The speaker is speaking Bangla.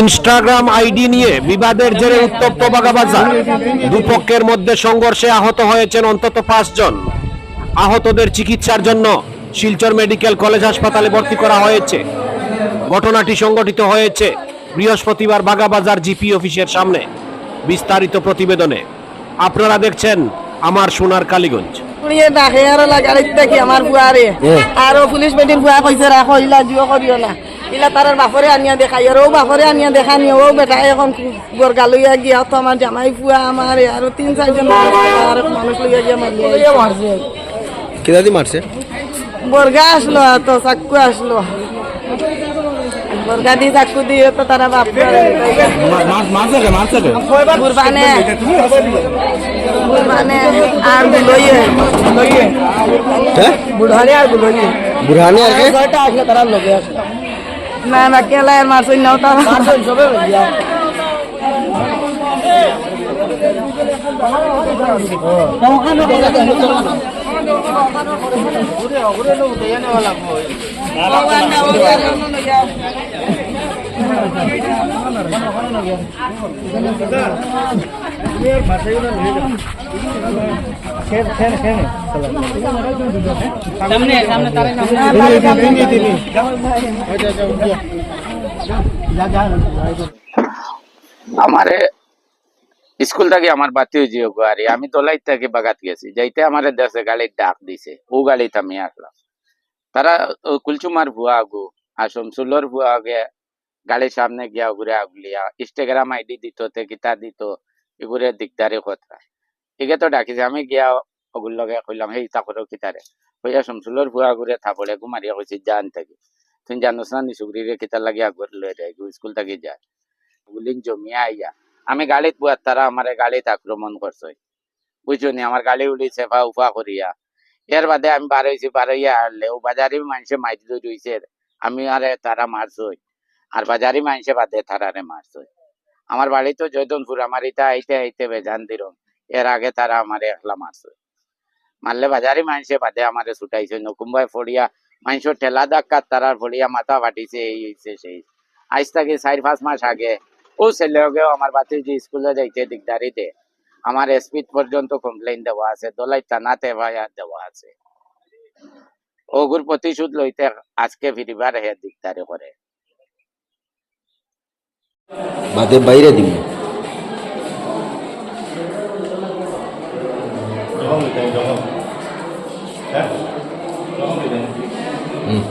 ইনস্টাগ্রাম আইডি নিয়ে বিবাদের জেরে উত্তপ্ত বাগাবাজার দুপক্ষের মধ্যে সংঘর্ষে আহত হয়েছেন অন্তত পাঁচজন আহতদের চিকিৎসার জন্য শিলচর মেডিকেল কলেজ হাসপাতালে ভর্তি করা হয়েছে। ঘটনাটি সংঘটিত হয়েছে বৃহস্পতিবার বাগাবাজার জিপি অফিসের সামনে। বিস্তারিত প্রতিবেদনে আপনারা দেখছেন আমার সোনার কালীগঞ্জ। শুনিয়ে ডাকে আর লাগাড়িত দেখি আমার বুয়ারে। আর পুলিশ বেটির বুয়া কইছে রাখো ইলা জিও করিও না। ইলা তার বাপরে আনিয়া দেখাই আর ও বাপরে আনিয়া দেখা নিয়ে ও বেটা এখন গরগা লইয়া গিয়া তো আমার জামাই ফুয়া আমার আর তিন চারজন আর মানুষ লইয়া গিয়া মারিয়া কেদা দি মারছে বর্গা আসলো তো চাক্কু আসলো বর্গা দি চাক্কু দিয়ে তো তারা বাপ মারছে মারছে কুরবানে কুরবানে আর লইয়ে লইয়ে হ্যাঁ আর লইয়ে বুরহানি আর কে? তারা লগে আসলে না না কেলা এর মারছই নাও তারা মারছই সবে আমারে স্কুল থেকে আমার বাতি হয়েছে গাড়ি আমি তোলাই থেকে বাগাত গেছি যাইতে আমার দেশে গাড়ির ডাক দিছে ও গাড়িতে আমি আসলাম তারা ও কুলচুমার ভুয়া আগু আর শমসুল্লোর ভুয়া আগে গাড়ির সামনে গিয়া ঘুরে আগুলিয়া ইনস্টাগ্রাম আইডি দিত, তে কিতা দিত এগুলো দিকদারি কথা এগে তো ডাকিছে, আমি গিয়া ওগুর লগে কইলাম, হেই তাকরও কিতারে কইয়া শমসুল্লোর ভুয়া ঘুরে থাপড়ে গুমারিয়া কইছি জান থাকি তুই জানোস না নিশুগরিরে কিতা লাগিয়া ঘর লই রে স্কুল থাকি যায়। গুলিং জমিয়া আইয়া। আমি গাড়িত বুয়ার তারা আমার গাড়িত আক্রমণ করছে বুঝছ নি আমার গাড়ি উড়ি চেপা উফা করিয়া এর বাদে আমি বার হয়েছি বার হইয়া হারলে ও বাজারি মানুষে মাইতি রইছে আমি আরে তারা মারছই আর বাজারি মানুষে বাদে তারারে মারছই আমার বাড়ি তো জয়দনপুর আমার ইটা আইতে আইতে বেজান দিরম। এর আগে তারা আমারে একলা মারছে। মারলে বাজারি মানুষে বাদে আমারে ছুটাইছে। নকুম্বাই ফড়িয়া মানুষের ঠেলা ধাক্কা, তারার ফড়িয়া মাথা ফাটিছে, এই হইছে, সেই। আজ থেকে চার, পাঁচ মাস আগে ও ছেলেকেও আমার বাতি যে স্কুলে যাইতে দিকদারিতে আমার এসপি পর্যন্ত কমপ্লেন দেওয়া আছে। দোলাই থানাতে এফআইআর দেওয়া আছে। ওগুর প্রতিশোধ লইতে আজকে ফিরিবার হে দিকদারি করে। বাদে বাইরে দিব। হুম